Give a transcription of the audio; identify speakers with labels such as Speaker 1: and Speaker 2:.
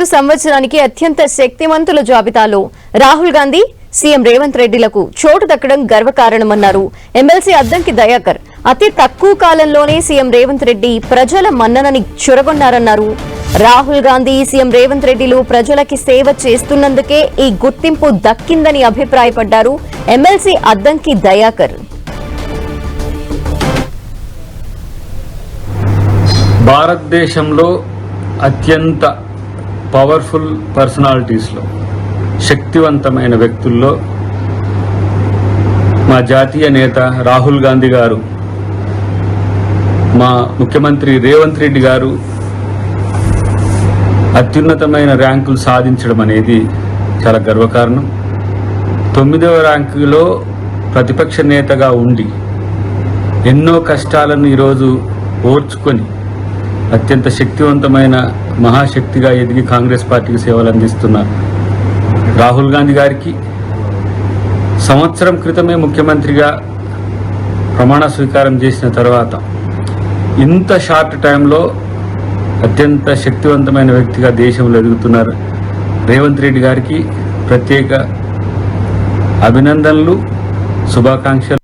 Speaker 1: ఐదు సంవత్సరానికి అత్యంత శక్తివంతుల జాబితాలో రాహుల్ గాంధీ సీఎం రేవంత్ రెడ్డిలకు చోటు దక్కడం గర్వకారణమన్నారు. ఎమ్మెల్సీ అద్దంకి దయాకర్ అతి తక్కువ కాలంలోనే సీఎం రేవంత్ రెడ్డి ప్రజల మన్ననని చురగొన్నారన్నారు. రాహుల్ గాంధీ సీఎం రేవంత్ రెడ్డిలు ప్రజలకి సేవ చేస్తున్నందుకే ఈ గుర్తింపు దక్కిందని అభిప్రాయపడ్డారు ఎమ్మెల్సీ అద్దంకి దయాకర్.
Speaker 2: భారతదేశంలో అత్యంత పవర్ఫుల్ పర్సనాలిటీస్లో శక్తివంతమైన వ్యక్తుల్లో మా జాతీయ నేత రాహుల్ గాంధీ గారు మా ముఖ్యమంత్రి రేవంత్ రెడ్డి గారు అత్యున్నతమైన ర్యాంకులు సాధించడం అనేది చాలా గర్వకారణం. తొమ్మిదవ ర్యాంకులో ప్రతిపక్ష నేతగా ఉండి ఎన్నో కష్టాలను ఈరోజు ఓర్చుకొని అత్యంత శక్తివంతమైన మహాశక్తిగా ఎదిగి కాంగ్రెస్ పార్టీకి సేవలు అందిస్తున్న రాహుల్ గాంధీ గారికి సంవత్సరం క్రితమే ముఖ్యమంత్రిగా ప్రమాణ స్వీకారం చేసిన తర్వాత ఇంత షార్ట్ టైంలో అత్యంత శక్తివంతమైన వ్యక్తిగా దేశంలో ఎదుగుతున్నారు రేవంత్ రెడ్డి గారికి ప్రత్యేక అభినందనలు శుభాకాంక్షలు.